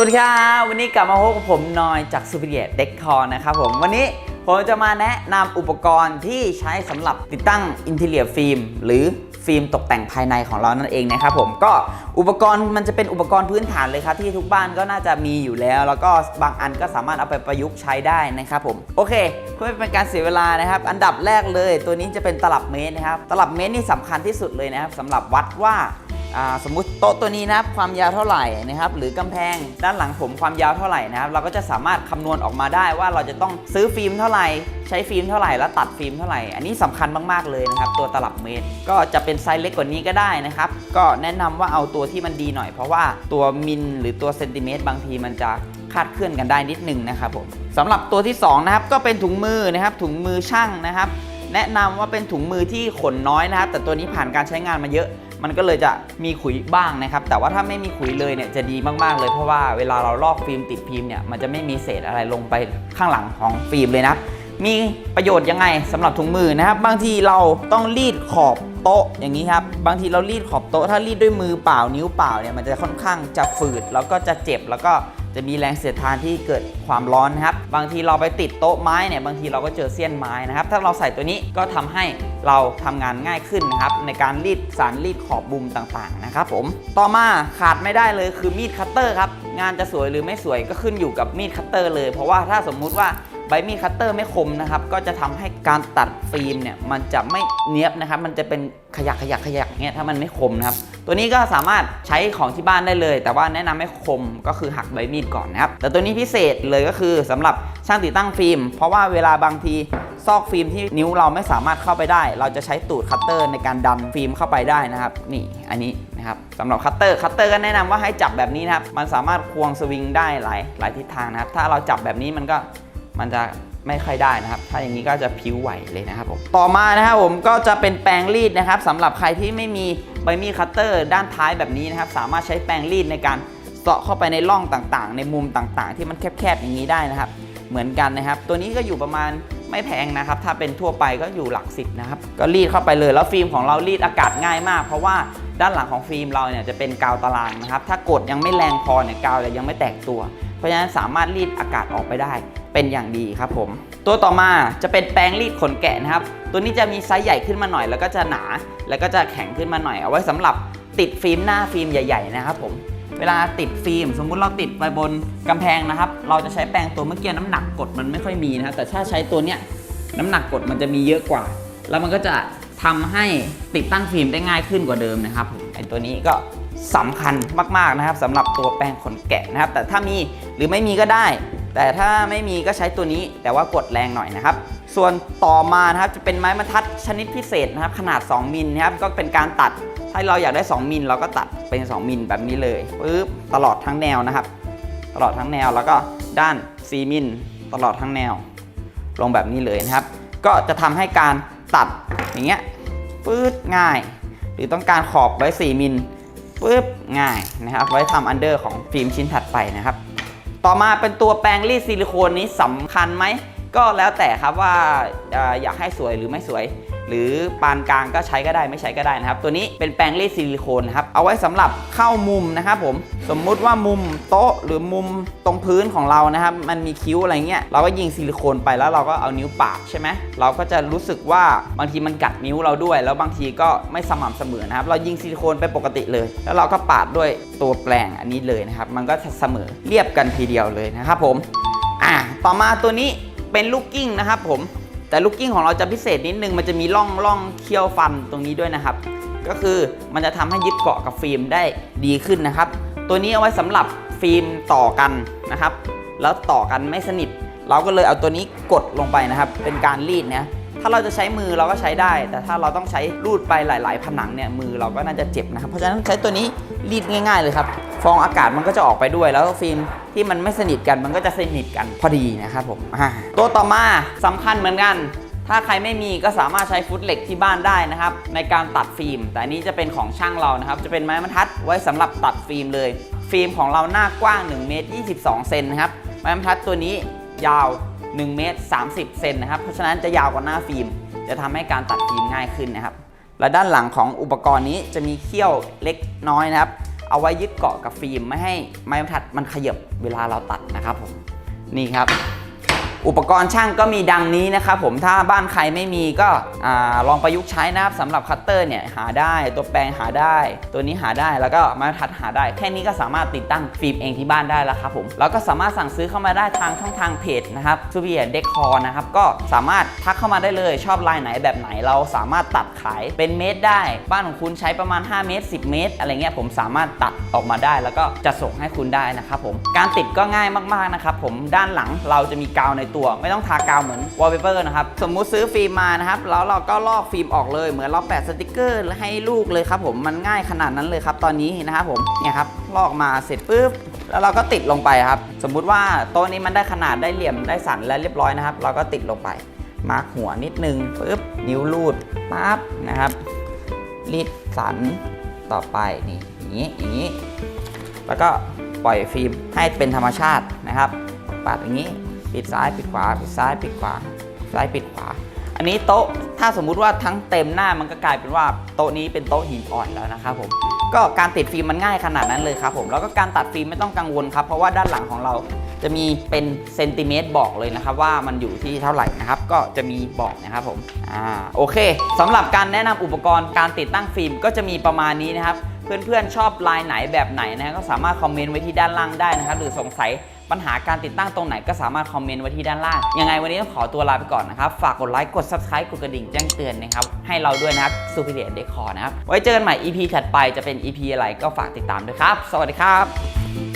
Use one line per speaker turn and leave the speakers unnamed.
สวัสดีครับวันนี้กลับมาพบกับผมนอยจากซูเปอร์เดียเด็กคอนะครับผมวันนี้ผมจะมาแนะนำอุปกรณ์ที่ใช้สำหรับติดตั้งอินเทเลียฟิล์มหรือฟิล์มตกแต่งภายในของเรานั่นเองนะครับผมก็อุปกรณ์มันจะเป็นอุปกรณ์พื้นฐานเลยครับที่ทุกบ้านก็น่าจะมีอยู่แล้ว แล้วก็บางอันก็สามารถเอาไปประยุกต์ใช้ได้นะครับผมโอเค เพื่อไม่เป็นการเสียเวลานะครับ อันดับแรกเลย ตัวนี้จะเป็นตลับเมตรนะครับตลับเมตรนี่สำคัญที่สุดเลยนะครับสำหรับวัดว่า สมมุติโต๊ะตัวนี้นะครับความยาวเท่าไหร่นะครับหรือกำแพงด้านหลังผมความยาวเท่าไหร่นะครับเราก็จะสามารถคำนวณออกมาได้ว่าเราจะต้องซื้อฟิล์มเท่าไหร่ใช้ฟิล์มเท่าไหร่แล้วตัดฟิล์มเท่าไหร่ อันนี้สำคัญมากๆเลยนะครับตัวตลับเมตร ก็จะเป็นไซส์เล็กกว่านี้ก็ได้นะครับก็แนะนำว่าเอาตัวที่มันดีหน่อยเพราะว่าตัวมิลหรือตัวเซนติเมตรบางทีมันจะคาดเคลื่อนกันได้นิดนึงนะครับผมสำหรับตัวที่สองนะครับก็เป็นถุงมือนะครับถุงมือช่างนะครับ แนะนำว่าเป็นถุงมือที่ขนน้อยนะครับ แต่ตัวนี้ผ่านการใช้งานมาเยอะ มันก็เลยจะมีขุยบ้างนะครับ แต่ว่าถ้าไม่มีขุยเลยเนี่ยจะดีมากๆ เลยเพราะว่าเวลาเราลอกฟิล์มติดฟิล์มเนี่ยมันจะไม่มีเศษอะไรลงไปข้างหลังของฟิล์มเลยนะมีประโยชน์ยังไงสำหรับถุงมือนะครับ บางทีเราต้องรีดขอบโต๊ะอย่างนี้ครับ บางทีเรารีดขอบโต๊ะถ้ารีดด้วยมือเปล่านิ้วเปล่าเนี่ยมันจะค่อนข้างจะฝืดแล้วก็จะเจ็บแล้วก็ จะมีแรงเสียดทานที่เกิดความร้อนนะครับ บางทีเราไปติดโต๊ะไม้เนี่ยบางทีเราก็เจอเสี้ยนไม้นะครับ ถ้าเราใส่ตัวนี้ก็ทำให้เราทำงานง่ายขึ้นนะครับ ในการรีดสารรีดขอบบุมต่างๆนะครับผมต่อมาขาดไม่ได้เลยคือมีดคัตเตอร์ครับงานจะสวยหรือไม่สวยก็ขึ้นอยู่กับมีดคัตเตอร์เลย เพราะว่าถ้าสมมุติว่า ใบมีดคัตเตอร์ไม่คมนะครับ ก็จะทำให้การตัดฟิล์มเนี่ยมันจะไม่เนียบนะครับ มันจะเป็นขยักขยักขยักเงี้ยถ้ามันไม่คมนะครับ ตัวนี้ก็สามารถใช้ของที่บ้านได้เลย แต่ว่าแนะนำให้คมก็คือหักใบมีดก่อนนะครับ แต่ตัวนี้พิเศษเลยก็คือสำหรับช่างติดตั้งฟิล์ม เพราะว่าเวลาบางทีซอกฟิล์มที่นิ้วเราไม่สามารถเข้าไปได้ เราจะใช้ตูดคัตเตอร์ในการดันฟิล์มเข้าไปได้นะครับ นี่อันนี้นะครับสำหรับคัตเตอร์คัตเตอร์ก็แนะนำว่าให้จับแบบนี้นะครับ มันสามารถควงสวิงได้หลายหลายทิศทางนะครับ ถ้าเราจับแบบนี้มันก็ มันจะไม่ค่อยได้นะครับ ถ้าอย่างนี้ก็จะผิวไหวเลยนะครับผม ต่อมานะครับผมก็จะเป็นแปรงรีดนะครับสำหรับใครที่ไม่มีใบมีดคัตเตอร์ด้านท้ายแบบนี้นะครับ สามารถใช้แปรงรีดในการเสาะเข้าไปในร่องต่างๆ ในมุมต่างๆ ที่มันแคบๆอย่างนี้ได้นะครับ เหมือนกันนะครับ ตัวนี้ก็อยู่ประมาณไม่แพงนะครับ ถ้าเป็นทั่วไปก็อยู่หลักสิบนะครับ ก็รีดเข้าไปเลย แล้วฟิล์มของเรารีดอากาศง่ายมาก เพราะว่าด้านหลังของฟิล์มเราเนี่ยจะเป็นกาวตารางนะครับ ถ้ากดยังไม่แรงพอเนี่ยกาวจะยังไม่แตกตัว เพราะฉะนั้นสามารถรีดอากาศออกไปได้ เป็นอย่างดีครับผม ตัวต่อมาจะเป็นแปรงรีดขนแกะนะครับ ตัวนี้จะมีไซส์ใหญ่ขึ้นมาหน่อย แล้วก็จะหนา แล้วก็จะแข็งขึ้นมาหน่อย เอาไว้สำหรับติดฟิล์มหน้าฟิล์มใหญ่ ๆ นะครับผมเวลาติดฟิล์มสมมุติเราติดไปบนกำแพงนะครับ เราจะใช้แปรงตัวเมื่อกี้น้ำหนักกดมันไม่ค่อยมีนะครับแต่ถ้าใช้ตัวเนี้ยน้ำหนักกดมันจะมีเยอะกว่า แล้วมันก็จะทำให้ติดตั้งฟิล์มได้ง่ายขึ้นกว่าเดิมนะครับไอตัวนี้ก็สำคัญมากๆนะครับสำหรับตัวแปรงขนแกะนะครับ แต่ถ้ามีหรือไม่มีก็ได้ แต่ถ้าไม่มีก็ใช้ตัวนี้แต่ว่ากดแรงหน่อยนะครับ ส่วนต่อมานะครับจะเป็นไม้บรรทัดชนิดพิเศษนะครับ ขนาด 2 มิลนะครับก็เป็นการตัด ถ้าเราอยากได้ 2 มิลเราก็ตัดเป็น 2 มิลแบบนี้เลยปึ๊บตลอดทั้งแนวนะครับ ตลอดทั้งแนวแล้วก็ด้าน 4 มิลตลอดทั้งแนว ลงแบบนี้เลยนะครับ ก็จะทำให้การตัดอย่างเงี้ยปื๊ดง่าย หรือต้องการขอบไว้ 4 มิลปึ๊บง่ายนะครับ ไว้ทำอันเดอร์ของฟิล์มชิ้นถัดไปนะครับ ต่อมาเป็นตัวแปรงรีดซิลิโคนนี้สำคัญไหมก็แล้วแต่ครับว่าอยากให้สวยหรือไม่สวย หรือปานกลางก็ใช้ก็ได้ไม่ใช้ก็ได้นะครับ ตัวนี้เป็นแปรงรีดซิลิโคนนะครับเอาไว้สำหรับเข้ามุมนะครับผมสมมุติว่ามุมโต๊ะหรือมุมตรงพื้นของเรานะครับ มันมีคิ้วอะไรเงี้ยเราก็ยิงซิลิโคนไปแล้วเราก็เอานิ้วปาดใช่ไหมเราก็จะรู้สึกว่าบางทีมันกัดนิ้วเราด้วย แล้วบางทีก็ไม่สม่ำเสมอนะครับ เรายิงซิลิโคนไปปกติเลย แล้วเราก็ปาดด้วยตัวแปรงอันนี้เลยนะครับ มันก็จะเสมอเรียบกันทีเดียวเลยนะครับผมอะต่อมาตัวนี้เป็นลูกกิ้งนะครับผม แต่ลูกกิ้งของเราจะพิเศษนิดนึงมันจะมีร่องร่องเคี้ยวฟันตรงนี้ด้วยนะครับ ก็คือมันจะทำให้ยึดเกาะกับฟิล์มได้ดีขึ้นนะครับ ตัวนี้เอาไว้สำหรับฟิล์มต่อกันนะครับ แล้วต่อกันไม่สนิท เราก็เลยเอาตัวนี้กดลงไปนะครับ เป็นการรีดนะ ถ้าเราจะใช้มือเราก็ใช้ได้ แต่ถ้าเราต้องใช้รูดไปหลาย ๆ ผนังเนี่ยมือเราก็น่าจะเจ็บนะครับ เพราะฉะนั้นใช้ตัวนี้รีดง่าย ๆ เลยครับ ฟองอากาศมันก็จะออกไปด้วย แล้วฟิล์มที่มันไม่สนิทกันมันก็จะสนิทกันพอดีนะครับผมตัวต่อมาสำคัญเหมือนกัน ถ้าใครไม่มีก็สามารถใช้ฟุตเหล็กที่บ้านได้นะครับ ในการตัดฟิล์ม แต่อันนี้จะเป็นของช่างเรานะครับ จะเป็นไม้บรรทัดไว้สำหรับตัดฟิล์มเลย ฟิล์มของเราหน้ากว้าง1เมตร22เซนนะครับไม้บรรทัดตัวนี้ยาว 1เมตร30เซนนะครับ เพราะฉะนั้นจะยาวกว่าหน้าฟิล์ม จะทำให้การตัดฟิล์มง่ายขึ้นนะครับ และด้านหลังของอุปกรณ์นี้จะมีเขี้ยวเล็กน้อยนะครับ เอาไว้ยึดเกาะกับฟิล์มไม่ให้ไม้บรรทัดมันขยับเวลาเราตัดนะครับผม นี่ครับ อุปกรณ์ช่างก็มีดังนี้นะครับผมถ้าบ้านใครไม่มีก็อลองประยุกต์ใช้นะครับสำหรับคัตเตอร์เนี่ยหาได้ตัวแปรงหาได้ ตัวนี้หาได้แล้วก็ม้บรรทัดหาได้ แค่นี้ก็สามารถติดตั้งฟิล์มเองที่บ้านได้แล้วครับผมแล้วก็สามารถสั่งซื้อเข้ามาได้ทางช่องทางเพจนะครับซูเปียเดคอนะครับก็สามารถทักเข้ามาได้เลยชอบลายไหนแบบไหนเราสามารถตัดขายเป็นเมตรได้ บ้านของคุณใช้ประมาณ 5 เมตร 10 เมตร อะไรเงี้ยผมสามารถตัดออกมาได้ แล้วก็จะส่งให้คุณได้นะครับผมการติดก็ง่ายมากๆนะครับผมด้านหลังเราจะมีกาวในตัว ไม่ต้องทากาวเหมือนวอลเปเปอร์นะครับ สมมุติซื้อฟิล์มมานะครับแล้วเราก็ลอกฟิล์มออกเลยเหมือนเราแปะสติกเกอร์ให้ลูกเลยครับผมมันง่ายขนาดนั้นเลยครับตอนนี้นะครับผมเนี่ยครับลอกมาเสร็จปุ๊บแล้วเราก็ติดลงไปครับ สมมุติว่าโต๊ะนี้มันได้ขนาดได้เหลี่ยมได้สันแล้วเรียบร้อยนะครับ เราก็ติดลงไป มาร์กหัวนิดนึงปุ๊บนิ้วรูดปั๊บนะครับรีดสันต่อไปนี่อย่างนี้อย่างนี้ แล้วก็ปล่อยฟิล์มให้เป็นธรรมชาตินะครับปัดอย่างนี้ ปิดซ้ายปิดขวาปิดซ้ายปิดขวาซ้ายปิดขวา อันนี้โต๊ะถ้าสมมุติว่าทั้งเต็มหน้ามันก็กลายเป็นว่าโต๊ะนี้เป็นโต๊ะหินอ่อนแล้วนะครับผมก็การติดฟิล์มมันง่ายขนาดนั้นเลยครับผมแล้วก็การตัดฟิล์มไม่ต้องกังวลครับเพราะว่าด้านหลังของเราจะมีเป็นเซนติเมตรบอกเลยนะครับว่ามันอยู่ที่เท่าไหร่นะครับก็จะมีบอกนะครับผมอ่าโอเคสำหรับการแนะนำอุปกรณ์การติดตั้งฟิล์มก็จะมีประมาณนี้นะครับเพื่อนๆชอบลายไหนแบบไหนนะก็สามารถคอมเมนต์ไว้ที่ด้านล่างได้นะครับ หรือสงสัย ปัญหาการติดตั้งตรงไหนก็สามารถคอมเมนต์ไว้ที่ด้านล่าง ยังไงวันนี้ต้องขอตัวลาไปก่อนนะครับ ฝากกดไลค์ กด subscribe กดกระดิ่งแจ้งเตือนนะครับ ให้เราด้วยนะครับ Superior Decor นะครับ ไว้เจอกันใหม่ EP ถัดไปจะเป็น EP อะไรก็ฝากติดตามด้วยครับ สวัสดีครับ